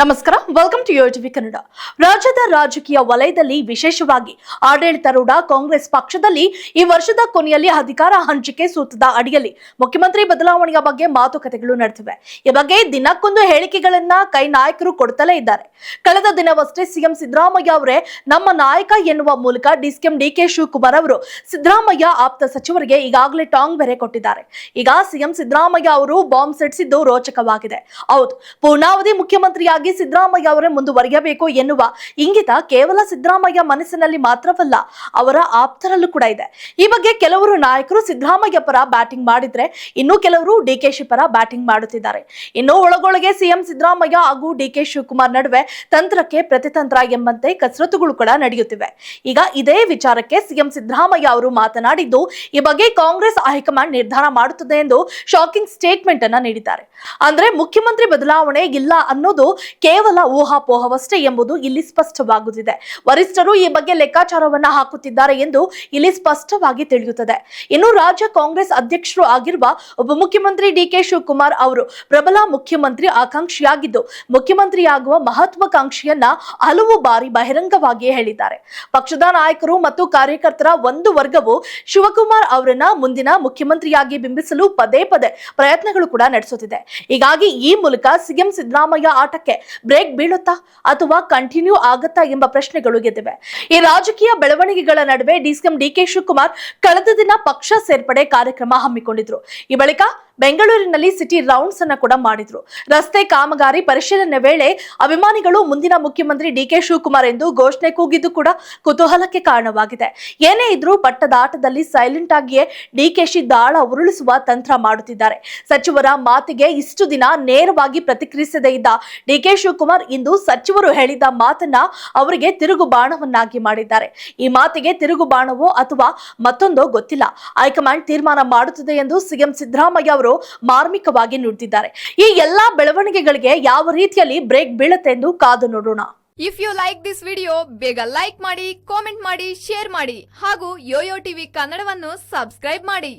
ನಮಸ್ಕಾರ welcome to TV Kannada ರಾಜ್ಯದ ರಾಜಕೀಯ ವಲಯದಲ್ಲಿ ವಿಶೇಷವಾಗಿ ಆಡಳಿತಾರೂಢ ಕಾಂಗ್ರೆಸ್ ಪಕ್ಷದಲ್ಲಿ ಈ ವರ್ಷದ ಕೊನೆಯಲ್ಲಿ ಅಧಿಕಾರ ಹಂಚಿಕೆ ಸೂತ್ರದ ಅಡಿಯಲ್ಲಿ ಮುಖ್ಯಮಂತ್ರಿ ಬದಲಾವಣೆಯ ಬಗ್ಗೆ ಮಾತುಕತೆಗಳು ನಡೆದಿವೆ. ಈ ಬಗ್ಗೆ ದಿನಕ್ಕೊಂದು ಹೇಳಿಕೆಗಳನ್ನ ಕೈ ನಾಯಕರು ಕೊಡ್ತಲೇ ಇದ್ದಾರೆ. ಕಳೆದ ದಿನವಷ್ಟೇ ಸಿಎಂ ಸಿದ್ದರಾಮಯ್ಯ ಅವರೇ ನಮ್ಮ ನಾಯಕ ಎನ್ನುವ ಮೂಲಕ ಡಿಸಿಎಂ ಡಿಕೆ ಶಿವಕುಮಾರ್ ಅವರು ಸಿದ್ದರಾಮಯ್ಯ ಆಪ್ತ ಸಚಿವರಿಗೆ ಈಗಾಗಲೇ ಟಾಂಗ್ ಬೆರೆ ಕೊಟ್ಟಿದ್ದಾರೆ. ಈಗ ಸಿಎಂ ಸಿದ್ದರಾಮಯ್ಯ ಅವರು ಬಾಂಬ್ ಸಿಡಿಸಿದ್ದು ರೋಚಕವಾಗಿದೆ. ಹೌದು, ಪೂರ್ಣಾವಧಿ ಮುಖ್ಯಮಂತ್ರಿಯಾಗಿ ಸಿದ್ದರಾಮಯ್ಯ ಅವರೇ ಮುಂದುವರಿಯಬೇಕು ಎನ್ನುವ ಇಂಗಿತ ಕೇವಲ ಸಿದ್ದರಾಮಯ್ಯ ಮನಸ್ಸಿನಲ್ಲಿ ಮಾತ್ರವಲ್ಲ, ಅವರ ಆಪ್ತರಲ್ಲೂ ಕೂಡ ಇದೆ. ಈ ಬಗ್ಗೆ ಕೆಲವರು ನಾಯಕರು ಸಿದ್ದರಾಮಯ್ಯ ಪರ ಬ್ಯಾಟಿಂಗ್ ಮಾಡಿದ್ರೆ, ಇನ್ನು ಕೆಲವರು ಡಿಕೆಶಿ ಪರ ಬ್ಯಾಟಿಂಗ್ ಮಾಡುತ್ತಿದ್ದಾರೆ. ಇನ್ನು ಒಳಗೊಳಗೆ ಸಿಎಂ ಸಿದ್ದರಾಮಯ್ಯ ಹಾಗೂ ಡಿಕೆ ಶಿವಕುಮಾರ್ ನಡುವೆ ತಂತ್ರಕ್ಕೆ ಪ್ರತಿತಂತ್ರ ಎಂಬಂತೆ ಕಸರತ್ತುಗಳು ಕೂಡ ನಡೆಯುತ್ತಿವೆ. ಈಗ ಇದೇ ವಿಚಾರಕ್ಕೆ ಸಿಎಂ ಸಿದ್ದರಾಮಯ್ಯ ಅವರು ಮಾತನಾಡಿದ್ದು, ಈ ಬಗ್ಗೆ ಕಾಂಗ್ರೆಸ್ ಹೈಕಮಾಂಡ್ ನಿರ್ಧಾರ ಮಾಡುತ್ತದೆ ಎಂದು ಶಾಕಿಂಗ್ ಸ್ಟೇಟ್ಮೆಂಟ್ ಅನ್ನ ನೀಡಿದ್ದಾರೆ. ಅಂದ್ರೆ ಮುಖ್ಯಮಂತ್ರಿ ಬದಲಾವಣೆ ಇಲ್ಲ ಅನ್ನೋದು ಕೇವಲ ಊಹಾಪೋಹವಷ್ಟೇ ಎಂಬುದು ಇಲ್ಲಿ ಸ್ಪಷ್ಟವಾಗುತ್ತಿದೆ. ವರಿಷ್ಠರು ಈ ಬಗ್ಗೆ ಲೆಕ್ಕಾಚಾರವನ್ನ ಹಾಕುತ್ತಿದ್ದಾರೆ ಎಂದು ಇಲ್ಲಿ ಸ್ಪಷ್ಟವಾಗಿ ತಿಳಿಯುತ್ತದೆ. ಇನ್ನು ರಾಜ್ಯ ಕಾಂಗ್ರೆಸ್ ಅಧ್ಯಕ್ಷರು ಆಗಿರುವ ಉಪಮುಖ್ಯಮಂತ್ರಿ ಡಿಕೆ ಶಿವಕುಮಾರ್ ಅವರು ಪ್ರಬಲ ಮುಖ್ಯಮಂತ್ರಿ ಆಕಾಂಕ್ಷಿಯಾಗಿದ್ದು, ಮುಖ್ಯಮಂತ್ರಿಯಾಗುವ ಮಹತ್ವಾಕಾಂಕ್ಷೆಯನ್ನ ಹಲವು ಬಾರಿ ಬಹಿರಂಗವಾಗಿಯೇ ಹೇಳಿದ್ದಾರೆ. ಪಕ್ಷದ ನಾಯಕರು ಮತ್ತು ಕಾರ್ಯಕರ್ತರ ಒಂದು ವರ್ಗವು ಶಿವಕುಮಾರ್ ಅವರನ್ನ ಮುಂದಿನ ಮುಖ್ಯಮಂತ್ರಿಯಾಗಿ ಬಿಂಬಿಸಲು ಪದೇ ಪದೇ ಪ್ರಯತ್ನಗಳು ಕೂಡ ನಡೆಸುತ್ತಿದೆ. ಹೀಗಾಗಿ ಈ ಮೂಲಕ ಸಿಎಂ ಸಿದ್ದರಾಮಯ್ಯ ಆಟಕ್ಕೆ ಬ್ರೇಕ್ ಬೀಳುತ್ತಾ ಅಥವಾ ಕಂಟಿನ್ಯೂ ಆಗುತ್ತಾ ಎಂಬ ಪ್ರಶ್ನೆಗಳು ಗೆದ್ದಿವೆ ಈ ರಾಜಕೀಯ ಬೆಳವಣಿಗೆಗಳ ನಡುವೆ ಡಿಸಿಎಂ ಡಿಕೆ ಶಿವಕುಮಾರ್ ಕಳೆದ ದಿನ ಪಕ್ಷ ಸೇರ್ಪಡೆ ಕಾರ್ಯಕ್ರಮ ಹಮ್ಮಿಕೊಂಡಿದ್ರು. ಈ ಬಳಿಕ ಬೆಂಗಳೂರಿನಲ್ಲಿ ಸಿಟಿ ರೌಂಡ್ಸ್ ಅನ್ನ ಕೂಡ ಮಾಡಿದ್ರು. ರಸ್ತೆ ಕಾಮಗಾರಿ ಪರಿಶೀಲನೆ ವೇಳೆ ಅಭಿಮಾನಿಗಳು ಮುಂದಿನ ಮುಖ್ಯಮಂತ್ರಿ ಡಿಕೆ ಶಿವಕುಮಾರ್ ಎಂದು ಘೋಷಣೆ ಕೂಗಿದ್ದು ಕೂಡ ಕುತೂಹಲಕ್ಕೆ ಕಾರಣವಾಗಿದೆ. ಏನೇ ಇದ್ರೂ ಪಟ್ಟದಾಟದಲ್ಲಿ ಸೈಲೆಂಟ್ ಆಗಿಯೇ ಡಿಕೆಶಿ ದಾಳ ಉರುಳಿಸುವ ತಂತ್ರ ಮಾಡುತ್ತಿದ್ದಾರೆ. ಸಚಿವರ ಮಾತಿಗೆ ಇಷ್ಟು ದಿನ ನೇರವಾಗಿ ಪ್ರತಿಕ್ರಿಯಿಸದೇ ಇದ್ದ ಡಿಕೆ ಶಿವಕುಮಾರ್ ಇಂದು ಸಚಿವರು ಹೇಳಿದ ಮಾತನ್ನ ಅವರಿಗೆ ತಿರುಗು ಬಾಣವನ್ನಾಗಿ ಮಾಡಿದ್ದಾರೆ. ಈ ಮಾತಿಗೆ ತಿರುಗು ಬಾಣವೋ ಅಥವಾ ಮತ್ತೊಂದೋ ಗೊತ್ತಿಲ್ಲ. ಹೈಕಮಾಂಡ್ ತೀರ್ಮಾನ ಮಾಡುತ್ತದೆ ಎಂದು ಸಿಎಂ ಸಿದ್ದರಾಮಯ್ಯ ಅವರು ಮಾರ್ಮಿಕವಾಗಿ ನುಡಿದಿದ್ದಾರೆ. ಈ ಎಲ್ಲಾ ಬೆಳವಣಿಗೆಗಳಿಗೆ ಯಾವ ರೀತಿಯಲ್ಲಿ ಬ್ರೇಕ್ ಬೀಳುತ್ತೆ ಎಂದು ಕಾದು ನೋಡೋಣ. If you like this video ಬೇಗ ಲೈಕ್ ಮಾಡಿ ಕಾಮೆಂಟ್ ಮಾಡಿ ಶೇರ್ ಮಾಡಿ ಹಾಗೂ ಯೋಯೋ ಟಿವಿ ಕನ್ನಡವನ್ನು ಸಬ್ಸ್ಕ್ರೈಬ್ ಮಾಡಿ.